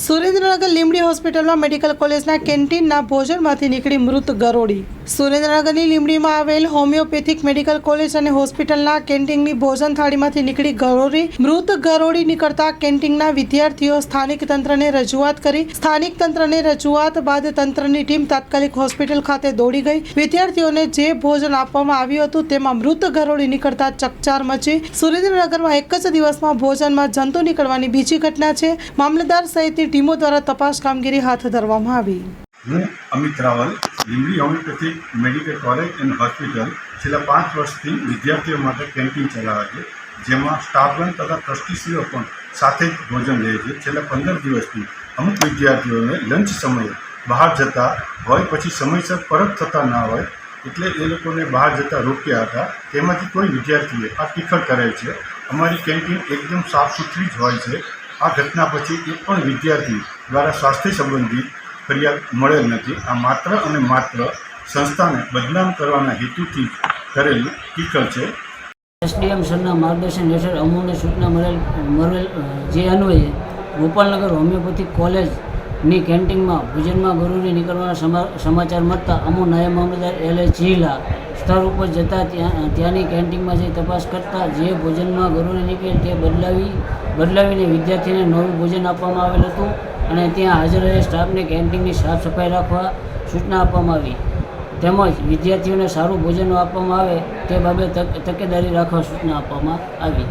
સુરેન્દ્રનગર લીંબડી હોસ્પિટલમાં મેડિકલ કોલેજના કેન્ટીનના ભોજનમાંથી નીકળી મૃત ગરોળી. સુરેન્દ્રનગરની લીંબડીમાં આવેલ હોમિયોપેથિક મેડિકલ કોલેજ અને હોસ્પિટલના કેન્ટીનની ભોજન થાળીમાંથી નીકળી ગરોળી. મૃત ગરોળી નીકળતા કેન્ટીનના વિદ્યાર્થીઓ સ્થાનિક તંત્રને રજૂઆત કરી. સ્થાનિક તંત્રને રજૂઆત બાદ તંત્રની ટીમ તાત્કાલિક હોસ્પિટલ ખાતે દોડી ગઈ. વિદ્યાર્થીઓને જે ભોજન આપવામાં આવ્યું હતું તેમાં મૃત ગરોળી નીકળતા ચકચાર મચી. સુરેન્દ્રનગરમાં એક જ દિવસમાં ભોજનમાં જંતુ નીકળવાની બીજી ઘટના છે. મામલતદાર સહિતની ટીમો દ્વારા તપાસ કામગીરી હાથ ધરવામાં આવી. હું Amit Raval Limbdi homeopathic medical college and hospital છેલ્લા પાંચ વર્ષથી વિદ્યાર્થીઓ માટે કેન્ટીન ચલાવે છે, જેમાં સ્ટાફગણ તથા ટ્રસ્ટીશ્રીઓ પણ સાથે જ ભોજન લે છે. છેલ્લા પંદર દિવસથી અમુક વિદ્યાર્થીઓને લંચ સમયે બહાર જતા હોય પછી સમયસર પરત થતા ના હોય એટલે એ લોકોને બહાર જતા રોક્યા હતા. તેમાંથી કોઈ વિદ્યાર્થીએ આ ટીખળ કરેલ છે. અમારી કેન્ટીન એકદમ સાફ સુથરી જ હોય છે. આ ઘટના પછી એક પણ વિદ્યાર્થી દ્વારા સ્વાસ્થ્ય સંબંધિત ફરિયાદ મળેલ નથી. આ માત્ર અને માત્ર સંસ્થાને બદનામ કરવાના હેતુથી કરેલું ટીકલ છે. એસડીએમ સરના માર્ગદર્શન હેઠળ અમોને સૂચના મળેલ મળેલ જે અન્વયે ગોપાલનગર હોમિયોપેથિક કોલેજની કેન્ટીનમાં ભોજનમાં ગરુરી નીકળવાના સમા- સમાચાર મળતા અમુ નાયબ મામલતદાર એલ એચ જિલ્લા સ્થળ ઉપર જતાં ત્યાં, ત્યાંની કેન્ટીનમાં જઈ તપાસ કરતાં જે ભોજનમાં ગરુરી નીકળે તે બદલાવી, બદલાવીને વિદ્યાર્થીને નવું ભોજન આપવામાં આવેલ હતું અને ત્યાં હાજર રહેલ સ્ટાફને કેન્ટીનની સાફ સફાઈ રાખવા સૂચના આપવામાં આવી. તેમજ વિદ્યાર્થીઓને સારું ભોજન આપવામાં આવે તે બાબતે તક- તકેદારી રાખવા સૂચના આપવામાં આવી.